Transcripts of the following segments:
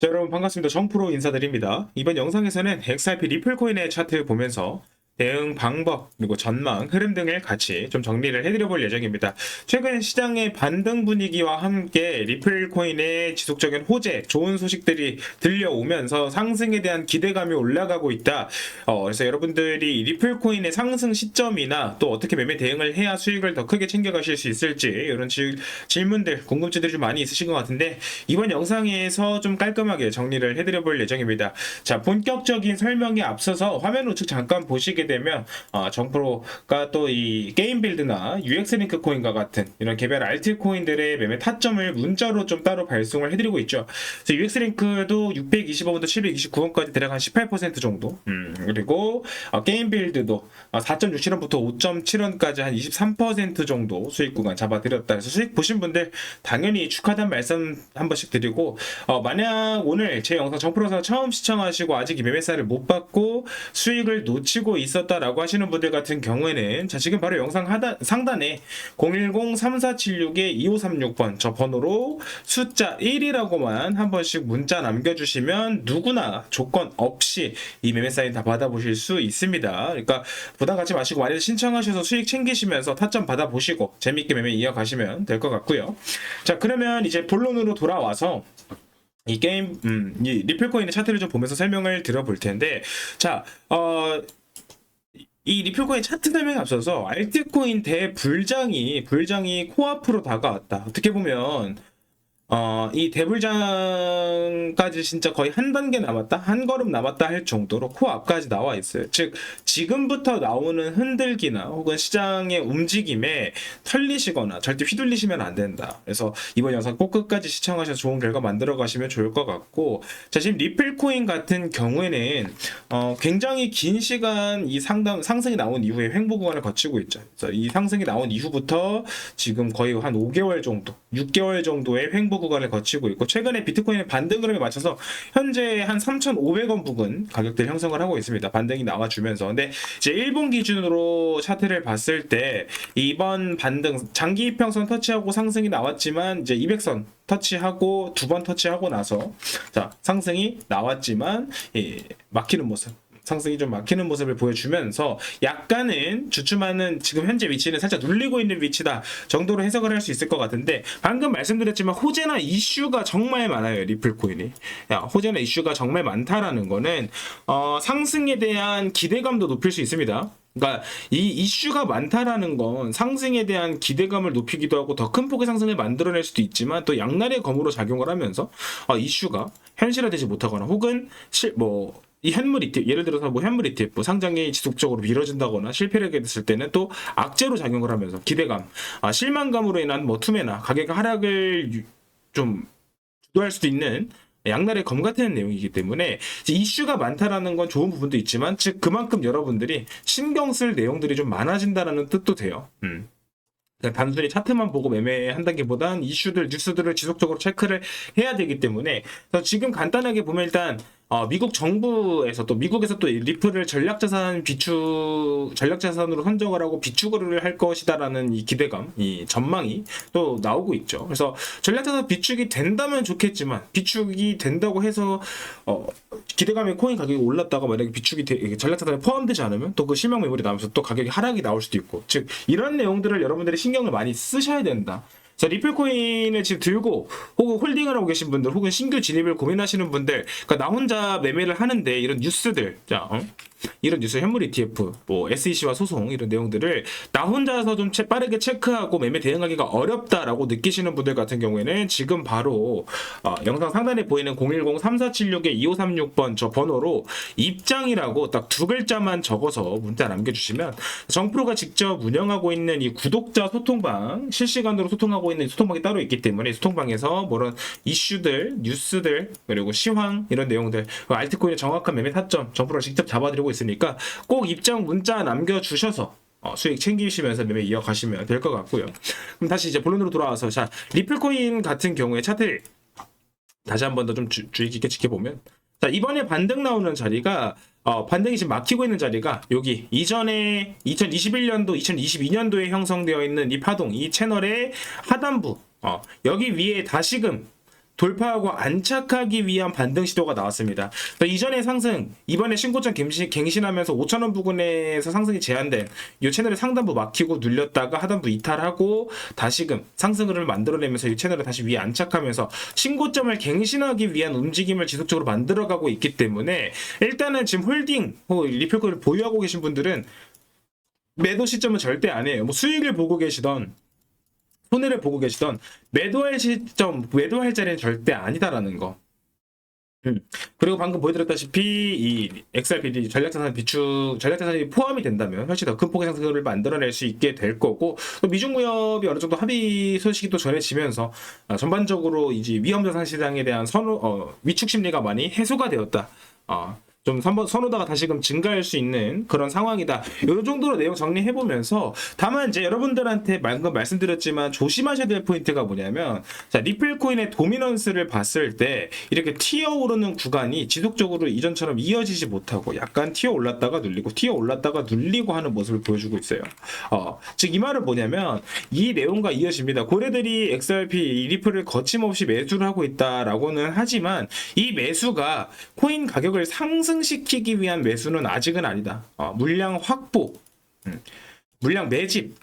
자, 여러분 반갑습니다. 정프로 인사드립니다. 이번 영상에서는 XRP 리플코인의 차트 보면서 대응 방법 그리고 전망 흐름 등을 같이 좀 정리를 해드려 볼 예정입니다. 최근 시장의 반등 분위기와 함께 리플 코인의 지속적인 호재, 좋은 소식들이 들려오면서 상승에 대한 기대감이 올라가고 있다. 어, 그래서 여러분들이 리플 코인의 상승 시점이나 또 어떻게 매매 대응을 해야 수익을 더 크게 챙겨가실 수 있을지 이런 질, 질문들, 궁금증들이 좀 많이 있으신 것 같은데 이번 영상에서 좀 깔끔하게 정리를 해드려 볼 예정입니다. 자, 본격적인 설명에 앞서서 화면 우측 잠깐 보시게 되면 어, 정프로가 또 이 게임 빌드나 UX 링크 코인과 같은 이런 개별 알트 코인들의 매매 타점을 문자로 좀 따로 발송을 해드리고 있죠. 그래서 UX 링크도 625원부터 729원까지 대략 한 18% 정도. 음, 그리고 어, 게임 빌드도 어, 4.67원부터 5.7원까지 한 23% 정도 수익 구간 잡아드렸다. 그래서 수익 보신 분들 당연히 축하단 말씀 한 번씩 드리고 어, 만약 오늘 제 영상 정프로서 처음 시청하시고 아직 이 매매사를 못 받고 수익을 놓치고 있 었다라고 하시는 분들 같은 경우에는 자 지금 바로 영상 하단, 상단에 010-3476-2536번 저 번호로 숫자 1이라고만 한 번씩 문자 남겨주시면 누구나 조건 없이 이 매매 사인 다 받아보실 수 있습니다. 그러니까 부담 갖지 마시고 많이 신청하셔서 수익 챙기시면서 타점 받아보시고 재밌게 매매 이어가시면 될 것 같고요. 자 그러면 이제 본론으로 돌아와서 이 게임, 음, 이 리플코인의 차트를 좀 보면서 설명을 드려볼 텐데, 자, 어, 이 리플코인 차트 설명에 앞서서 알트코인 대불장이 불장이 코앞으로 다가왔다. 어떻게 보면 어, 이 대불장까지 진짜 거의 한 단계 남았다, 한 걸음 남았다 할 정도로 코앞까지 나와 있어요. 즉, 지금부터 나오는 흔들기나 혹은 시장의 움직임에 털리시거나 절대 휘둘리시면 안 된다. 그래서 이번 영상 꼭 끝까지 시청하셔서 좋은 결과 만들어 가시면 좋을 것 같고, 자, 지금 리플코인 같은 경우에는 어, 굉장히 긴 시간 이 상당, 상승이 나온 이후에 횡보 구간을 거치고 있죠. 그래서 이 상승이 나온 이후부터 지금 거의 한 5개월 정도, 6개월 정도의 횡보 구간을 거치고 있고 최근에 비트코인의 반등 흐름에 맞춰서 현재 한 3,500원 부근 가격대 형성을 하고 있습니다. 반등이 나와주면서 근데 이제 일본 기준으로 차트를 봤을 때 이번 반등 장기 이평선 터치하고 상승이 나왔지만 이제 200선 터치하고 두 번 터치하고 나서 자 상승이 나왔지만 예, 막히는 모습 상승이 좀 막히는 모습을 보여주면서 약간은 주춤하는 지금 현재 위치는 살짝 눌리고 있는 위치다 정도로 해석을 할 수 있을 것 같은데 방금 말씀드렸지만 호재나 이슈가 정말 많아요 리플 코인이 야, 호재나 이슈가 정말 많다라는 거는 어, 상승에 대한 기대감도 높일 수 있습니다. 그러니까 이 이슈가 많다라는 건 상승에 대한 기대감을 높이기도 하고 더 큰 폭의 상승을 만들어낼 수도 있지만 또 양날의 검으로 작용을 하면서 아, 이슈가 현실화되지 못하거나 혹은 실, 뭐, 이 현물 ETF, 예를 들어서 뭐 현물 ETF 상장이 지속적으로 미뤄진다거나 실패를 하게 됐을 때는 또 악재로 작용을 하면서 기대감, 아, 실망감으로 인한 뭐 투매나 가격 하락을 유- 좀 주도할 수도 있는 양날의 검 같은 내용이기 때문에 이슈가 많다라는 건 좋은 부분도 있지만 즉 그만큼 여러분들이 신경 쓸 내용들이 좀 많아진다라는 뜻도 돼요. 음. 그냥 단순히 차트만 보고 매매한다기보단 이슈들, 뉴스들을 지속적으로 체크를 해야 되기 때문에 지금 간단하게 보면 일단 어, 미국 정부에서 또 미국에서 또 리플을 전략자산 비축 전략자산으로 선정을 하고 비축을 할 것이다라는 이 기대감, 이 전망이 또 나오고 있죠. 그래서 전략자산 비축이 된다면 좋겠지만 비축이 된다고 해서 어, 기대감에 코인 가격이 올랐다가 만약에 비축이 되, 전략자산에 포함되지 않으면 또 그 실명 매물이 나오면서 또 가격이 하락이 나올 수도 있고 즉 이런 내용들을 여러분들이 신경을 많이 쓰셔야 된다. 자, 리플코인을 지금 들고 혹은 홀딩을 하고 계신 분들 혹은 신규 진입을 고민하시는 분들 그러니까 나 혼자 매매를 하는데 이런 뉴스들 자, 어? 이런 뉴스 현물 ETF 뭐 SEC와 소송 이런 내용들을 나 혼자서 좀 채- 빠르게 체크하고 매매 대응하기가 어렵다라고 느끼시는 분들 같은 경우에는 지금 바로 어, 영상 상단에 보이는 010-3476-2536번 저 번호로 입장이라고 딱 두 글자만 적어서 문자 남겨주시면 정프로가 직접 운영하고 있는 이 구독자 소통방 실시간으로 소통하고 있는 소통방이 따로 있기 때문에 소통방에서 뭐런 이슈들 뉴스들 그리고 시황 이런 내용들 그 알트코인의 정확한 매매 타점 정프로가 직접 잡아드리고 있으니까 꼭 입장 문자 남겨주셔서 어, 수익 챙기시면서 매매 이어가시면 될 것 같고요. 그럼 다시 이제 본론으로 돌아와서 자 리플코인 같은 경우에 차트를 다시 한 번 더 좀 주의 깊게 지켜보면 자 이번에 반등 나오는 자리가 어, 반등이 지금 막히고 있는 자리가 여기 이전에 2021년도 2022년도에 형성되어 있는 이 파동 이 채널의 하단부 어, 여기 위에 다시금 돌파하고 안착하기 위한 반등 시도가 나왔습니다. 그러니까 이전의 상승, 이번에 신고점 갱신, 갱신 하면서 5천원 부근에서 상승이 제한된 이 채널의 상단부 막히고 눌렸다가 하단부 이탈하고 다시금 상승을 만들어내면서 이 채널을 다시 위에 안착하면서 신고점을 갱신하기 위한 움직임을 지속적으로 만들어가고 있기 때문에 일단은 지금 홀딩, 호 리플코를 보유하고 계신 분들은 매도 시점은 절대 아니에요. 뭐 수익을 보고 계시던 손해를 보고 계시던 매도할 시점, 매도할 자리는 절대 아니다라는 거. 음. 그리고 방금 보여드렸다시피 이 XRPD 전략자산 비축 전략자산이 포함이 된다면 훨씬 더 큰 폭의 상승을 만들어낼 수 있게 될 거고 또 미중 무협이 어느 정도 합의 소식이 또 전해지면서 아, 전반적으로 이제 위험자산 시장에 대한 선호 어, 위축 심리가 많이 해소가 되었다. 어, 좀 선호, 선호도가 다시금 증가할 수 있는 그런 상황이다. 이 정도로 내용 정리해 보면서 다만 이제 여러분들한테 방금 말씀드렸지만 조심하셔야 될 포인트가 뭐냐면 자 리플 코인의 도미넌스를 봤을 때 이렇게 튀어 오르는 구간이 지속적으로 이전처럼 이어지지 못하고 약간 튀어 올랐다가 눌리고 튀어 올랐다가 눌리고 하는 모습을 보여주고 있어요. 어, 즉 이 말은 뭐냐면 이 내용과 이어집니다. 고래들이 XRP 이 리플을 거침없이 매수를 하고 있다라고는 하지만 이 매수가 코인 가격을 상승 시키기 위한 매수는 아직은 아니다. 어, 물량 확보, 음, 물량 매집,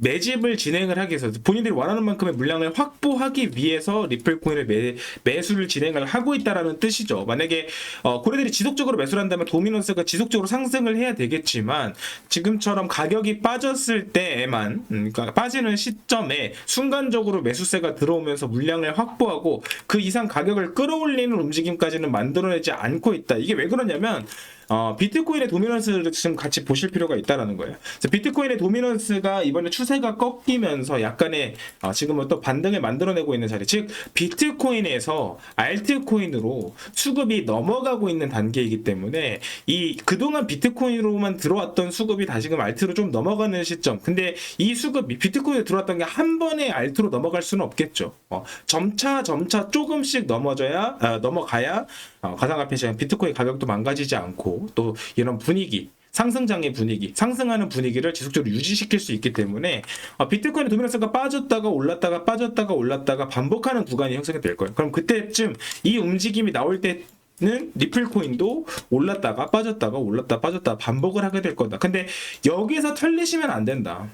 매집을 진행을 하기 위해서 본인들이 원하는 만큼의 물량을 확보하기 위해서 리플 코인을 매, 매수를 진행을 하고 있다라는 뜻이죠. 만약에 어, 고래들이 지속적으로 매수를 한다면 도미넌스가 지속적으로 상승을 해야 되겠지만 지금처럼 가격이 빠졌을 때에만 음, 그러니까 빠지는 시점에 순간적으로 매수세가 들어오면서 물량을 확보하고 그 이상 가격을 끌어올리는 움직임까지는 만들어내지 않고 있다. 이게 왜 그러냐면 어, 비트코인의 도미넌스를 지금 같이 보실 필요가 있다라는 거예요. 비트코인의 도미넌스가 이번에 추세가 꺾이면서 약간의 어, 지금은 또 반등을 만들어내고 있는 자리. 즉 비트코인에서 알트코인으로 수급이 넘어가고 있는 단계이기 때문에 이 그동안 비트코인으로만 들어왔던 수급이 다시금 알트로 좀 넘어가는 시점. 근데 이 수급이 비트코인에 들어왔던 게 한 번에 알트로 넘어갈 수는 없겠죠. 어, 점차 점차 조금씩 넘어져야 아, 넘어가야 어, 가상화폐 시장 비트코인 가격도 망가지지 않고 또 이런 분위기 상승장의 분위기, 상승하는 분위기를 지속적으로 유지시킬 수 있기 때문에 어, 비트코인의 도미넌스가 빠졌다가 올랐다가 빠졌다가 올랐다가 반복하는 구간이 형성이 될 거예요. 그럼 그때쯤 이 움직임이 나올 때는 리플 코인도 올랐다가 빠졌다가 올랐다 빠졌다 반복을 하게 될 거다. 근데 여기서 털리시면 안 된다.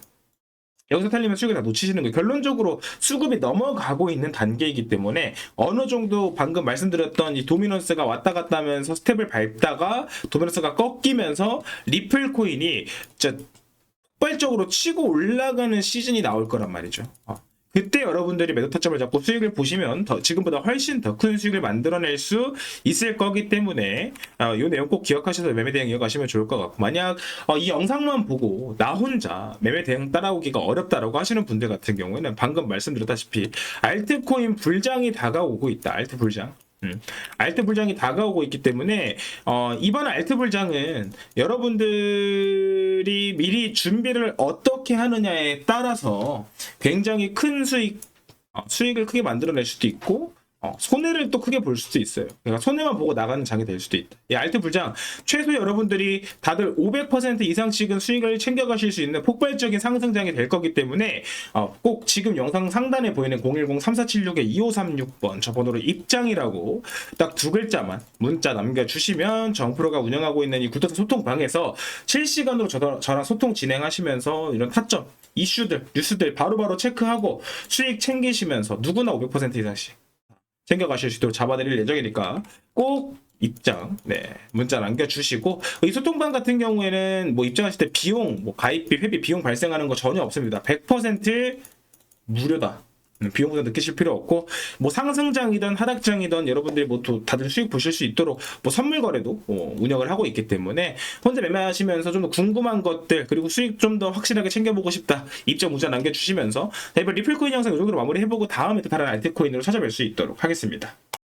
여기서 탈리면 수익을 다 놓치시는 거예요. 결론적으로 수급이 넘어가고 있는 단계이기 때문에 어느 정도 방금 말씀드렸던 이 도미넌스가 왔다 갔다 하면서 스텝을 밟다가 도미넌스가 꺾이면서 리플 코인이 진짜 폭발적으로 치고 올라가는 시즌이 나올 거란 말이죠. 어. 그때 여러분들이 매도 타점을 잡고 수익을 보시면 더, 지금보다 훨씬 더 큰 수익을 만들어낼 수 있을 거기 때문에 어, 이 내용 꼭 기억하셔서 매매 대응 이어가시면 좋을 것 같고 만약 어, 이 영상만 보고 나 혼자 매매 대응 따라오기가 어렵다라고 하시는 분들 같은 경우에는 방금 말씀드렸다시피 알트코인 불장이 다가오고 있다. 알트 불장. 음. 알트 불장이 다가오고 있기 때문에 어, 이번 알트 불장은 여러분들이 미리 준비를 어떻게 하느냐에 따라서 굉장히 큰 수익 어, 수익을 크게 만들어낼 수도 있고 어, 손해를 또 크게 볼 수도 있어요. 그러니까 손해만 보고 나가는 장이 될 수도 있다. 이 알트 불장 최소 여러분들이 다들 500% 이상씩은 수익을 챙겨가실 수 있는 폭발적인 상승장이 될 거기 때문에 어, 꼭 지금 영상 상단에 보이는 010-3476-2536번 저 번호로 입장이라고 딱 두 글자만 문자 남겨주시면 정프로가 운영하고 있는 이 구독자 소통방에서 실시간으로 저, 저랑 소통 진행하시면서 이런 타점, 이슈들, 뉴스들 바로바로 체크하고 수익 챙기시면서 누구나 500% 이상씩 챙겨가실 수 있도록 잡아드릴 예정이니까 꼭 입장, 네, 문자 남겨주시고, 이 소통방 같은 경우에는 뭐 입장하실 때 비용, 뭐 가입비, 회비, 비용 발생하는 거 전혀 없습니다. 100% 무료다. 음, 비용 부담 느끼실 필요 없고 뭐 상승장이든 하락장이든 여러분들이 뭐 또 다들 수익 보실 수 있도록 뭐 선물 거래도 어, 운영을 하고 있기 때문에 혼자 매매하시면서 좀 더 궁금한 것들 그리고 수익 좀 더 확실하게 챙겨보고 싶다 입장 문자 남겨주시면서 자, 이번 리플코인 영상 이 정도로 마무리해보고 다음에 또 다른 알트코인으로 찾아뵐 수 있도록 하겠습니다.